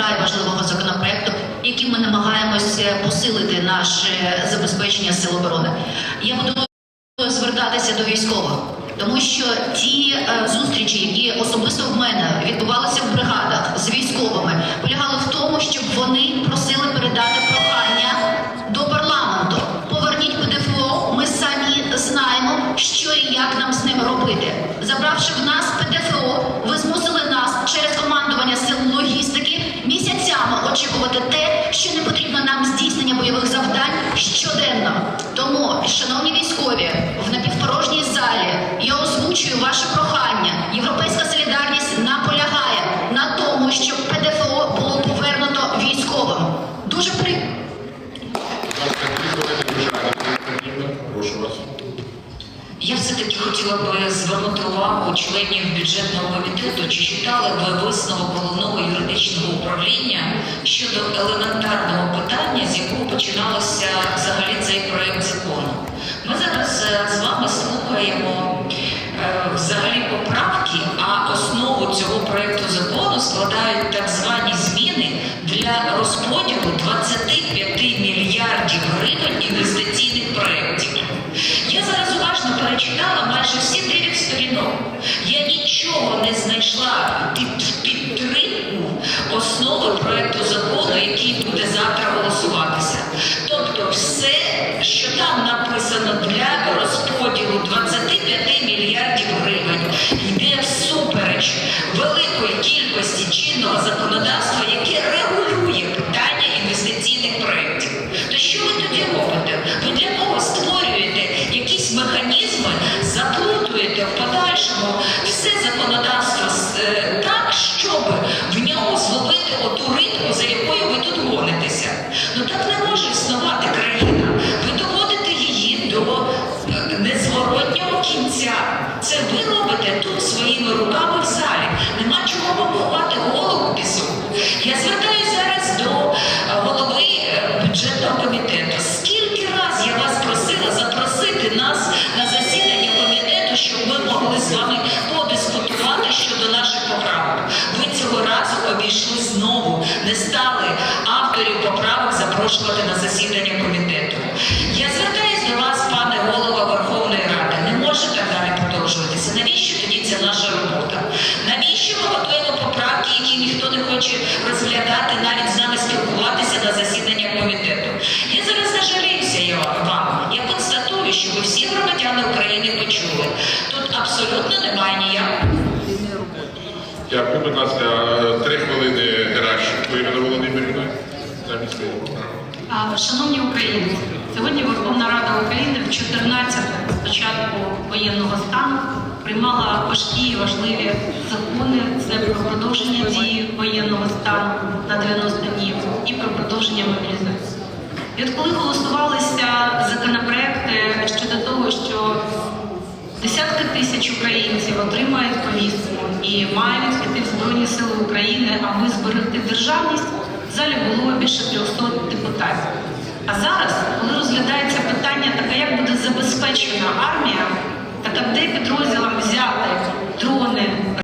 вкрай важливого законопроекту, яким ми намагаємося посилити наше забезпечення сил оборони. Я буду звертатися до військових, тому що ті е, зустрічі, які особисто в мене відбувалися в бригадах з військовими, полягали в тому, щоб вони просили передати прохання до парламенту. Поверніть ПДФО, ми самі знаємо, що і як нам з ним робити. Шановні військові, в напівпорожній залі я озвучую ваше прохання. Європейська солідарність наполягає на тому, щоб ПДФО було повернуто військовим. Дуже при. Я все-таки хотіла би звернути увагу членів бюджетного комітету, чи читали ви висновок головного юридичного управління щодо елементарного питання, з якого починалося взагалі цей проект закону. Ми зараз е, з вами слухаємо е, взагалі поправки, а проекту закону складають так звані зміни для розподілу 25 мільярдів гривень інвестиційних проєктів. Я зараз уважно перечитала майже всі дев'ять сторінок. Я нічого не знайшла під підтримку основи проекту закону, який буде завтра голосуватися. Тобто, все, що там написано для розподілу 25 мільярдів гривень, йде всупереч великої кількості чинного законодавства, яке регулює щодо наших поправок. Ви цього разу обійшли знову, не стали авторів поправок запрошувати на засідання комітету. Я звертаюся до вас, пане голова Верховної Ради. Не може так далі продовжуватися. Навіщо тоді ця наша робота? Навіщо ми готуємо поправки, які ніхто не хоче розглядати, навіть з нами спілкуватися на засідання комітету? Я зараз не жаліюся я вам. Я констатую, що ви всі громадяни України почули. Тут абсолютно немає ніякого. Дякую, будь ласка, три хвилини Геращенко Ірина Володимирівна. Шановні українці, сьогодні Верховна Рада України в 14 початку воєнного стану приймала важкі і важливі закони це про продовження дії воєнного стану на 90 днів і про продовження мобілізації. І от коли голосувалися законопроекти щодо того, що Десятки тисяч українців отримають повістку і мають піти в Збройні Сили України, аби зберегти державність. В залі було більше 300 депутатів. А зараз, коли розглядається питання, таке, як буде забезпечена армія, так де підрозділам взяти дрони,